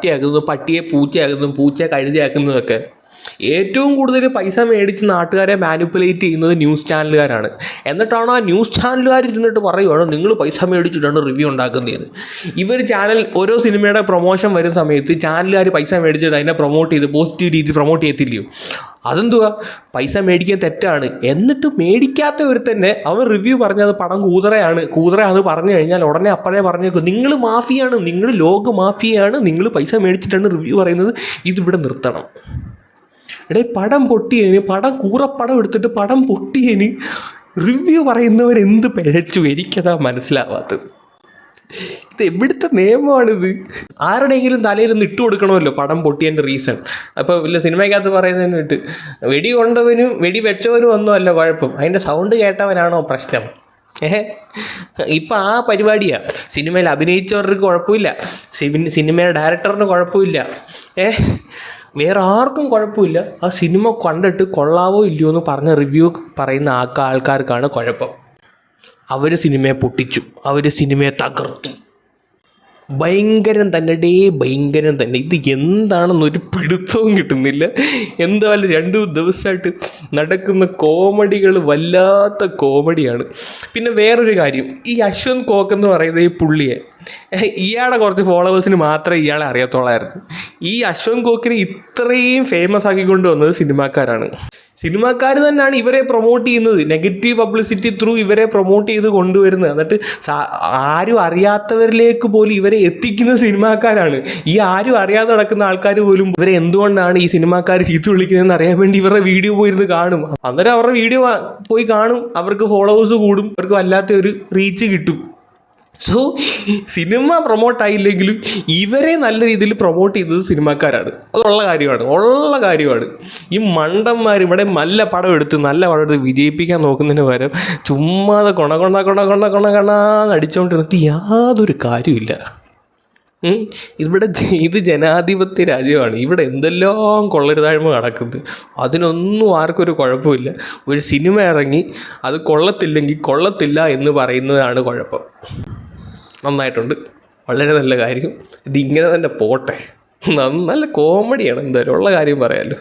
പട്ടിയാക്കുന്നു പട്ടിയെ പൂച്ചയാക്കുന്നു പൂച്ചയെ കഴുതയാക്കുന്നതൊക്കെ ഏറ്റവും കൂടുതൽ പൈസ മേടിച്ച് നാട്ടുകാരെ മാനിപ്പുലേറ്റ് ചെയ്യുന്നത് ന്യൂസ് ചാനലുകാരാണ് എന്നിട്ടാണ് ആ ന്യൂസ് ചാനലുകാർ ഇരുന്നിട്ട് പറയുവാണ് നിങ്ങൾ പൈസ മേടിച്ചിട്ടാണ് റിവ്യൂ ഉണ്ടാക്കുന്നത് ഇവർ ചാനൽ ഓരോ സിനിമയുടെ പ്രൊമോഷൻ വരുന്ന സമയത്ത് ചാനലുകാർ പൈസ മേടിച്ചിട്ട് അതിനെ പ്രൊമോട്ട് ചെയ്ത് പോസിറ്റീവ് രീതിയിൽ പ്രൊമോട്ട് ചെയ്യത്തില്ലയോ? അതെന്തുവാ? പൈസ മേടിക്കാൻ തെറ്റാണ്. എന്നിട്ട് മേടിക്കാത്ത ഒരു തന്നെ അവൻ റിവ്യൂ പറഞ്ഞത് പടം കൂതറയാണ്. കൂതറയാണ് പറഞ്ഞു കഴിഞ്ഞാൽ ഉടനെ അപ്പോഴേ പറഞ്ഞേക്കും നിങ്ങൾ മാഫിയാണ് നിങ്ങൾ ലോക മാഫിയാണ് നിങ്ങൾ പൈസ മേടിച്ചിട്ടാണ് റിവ്യൂ പറയുന്നത് ഇതിവിടെ നിർത്തണം. എടേ പടം പൊട്ടിയതിന് പടം കൂറപ്പടം എടുത്തിട്ട് പടം പൊട്ടിയതിന് റിവ്യൂ പറയുന്നവരെന്ത് പിഴച്ചു എനിക്കതാ മനസ്സിലാവാത്തത്. ഇത് എവിടുത്തെ നിയമമാണിത്? ആരുടെയെങ്കിലും തലയിലൊന്ന് ഇട്ട് കൊടുക്കണമല്ലോ പടം പൊട്ടിയതിന്റെ റീസൺ അപ്പോൾ വല്ല സിനിമയ്ക്കകത്ത് പറയുന്നതിന് വിട്ട് വെടി കൊണ്ടവനും വെടി വെച്ചവനും ഒന്നും അല്ല കുഴപ്പം. അതിന്റെ സൗണ്ട് കേട്ടവനാണോ പ്രശ്നം? ഏഹ്? ഇപ്പം ആ പരിപാടിയാണ് സിനിമയിൽ അഭിനയിച്ചവർക്ക് കുഴപ്പമില്ല. സിനി- സിനിമയുടെ ഡയറക്ടറിന് കുഴപ്പമില്ല. ഏഹ്? വേറെ ആർക്കും കുഴപ്പമില്ല. ആ സിനിമ കണ്ടിട്ട് കൊള്ളാവോ ഇല്ലയോ എന്ന് പറഞ്ഞ റിവ്യൂ പറയുന്ന ആൾക്ക ആൾക്കാർക്കാണ് കുഴപ്പം. അവർ സിനിമയെ പൊട്ടിച്ചു. അവർ സിനിമയെ തകർത്തു. ഭയങ്കരം തന്നെ ഡേ ഭയങ്കരം തന്നെ. ഇത് എന്താണെന്നൊരു പിടുത്തവും കിട്ടുന്നില്ല. എന്തായാലും രണ്ട് ദിവസമായിട്ട് നടക്കുന്ന കോമഡികൾ വല്ലാത്ത കോമഡിയാണ്. പിന്നെ വേറൊരു കാര്യം ഈ അശ്വന്ത് കോക്ക് എന്ന് പറയുന്ന ഈ പുള്ളിയെ ഇയാളെ കുറച്ച് ഫോളോവേഴ്സിന് മാത്രമേ ഇയാളെ അറിയാത്തോളായിരുന്നു ഈ അശ്വന്ത് കോക്കിനെ ഇത്രയും ഫേമസ് ആക്കിക്കൊണ്ട് വന്നത് സിനിമാക്കാരാണ്. സിനിമാക്കാർ തന്നെയാണ് ഇവരെ പ്രൊമോട്ട് ചെയ്യുന്നത്. നെഗറ്റീവ് പബ്ലിസിറ്റി ത്രൂ ഇവരെ പ്രൊമോട്ട് ചെയ്ത് കൊണ്ടുവരുന്നത്. എന്നിട്ട് ആരും അറിയാത്തവരിലേക്ക് പോലും ഇവരെ എത്തിക്കുന്ന സിനിമാക്കാരാണ്. ഈ ആരും അറിയാതെ നടക്കുന്ന ആൾക്കാർ പോലും ഇവരെ എന്തുകൊണ്ടാണ് ഈ സിനിമാക്കാർ ചീത്ത വിളിക്കുന്നതെന്ന് അറിയാൻ വേണ്ടി ഇവരുടെ വീഡിയോ പോയിരുന്ന് കാണും. അന്നേരം അവരുടെ വീഡിയോ പോയി കാണും. അവർക്ക് ഫോളോവേഴ്സ് കൂടും. അവർക്ക് വല്ലാത്ത ഒരു റീച്ച് കിട്ടും. സോ സിനിമ പ്രൊമോട്ട് ആയില്ലെങ്കിലും ഇവരെ നല്ല രീതിയിൽ പ്രൊമോട്ട് ചെയ്തത് സിനിമാക്കാരാണ് അതുള്ള കാര്യമാണ് ഉള്ള കാര്യമാണ്. ഈ മണ്ടന്മാർ ഇവിടെ നല്ല പടം എടുത്ത് നല്ല പടം എടുത്ത് വിജയിപ്പിക്കാൻ നോക്കുന്നതിന് പകരം ചുമ്മാതെ കൊണ കൊണ കൊണ കൊണ കൊണ കൊണാന്ന് അടിച്ചുകൊണ്ടിരുന്നിട്ട് യാതൊരു കാര്യമില്ല ഇവിടെ ഇത് ജനാധിപത്യ രാജ്യമാണ്. ഇവിടെ എന്തെല്ലാം കൊള്ളരുതായ്മ നടക്കുന്നത് അതിനൊന്നും ആർക്കൊരു കുഴപ്പമില്ല. ഒരു സിനിമ ഇറങ്ങി അത് കൊള്ളത്തില്ലെങ്കിൽ കൊള്ളത്തില്ല എന്ന് പറയുന്നതാണ് കുഴപ്പം. നന്നായിട്ടുണ്ട്. വളരെ നല്ല കാര്യം. ഇതിങ്ങനെ തന്നെ പോട്ടെ. നല്ല കോമഡിയാണ് എന്തായാലും ഉള്ള കാര്യം പറയാമല്ലോ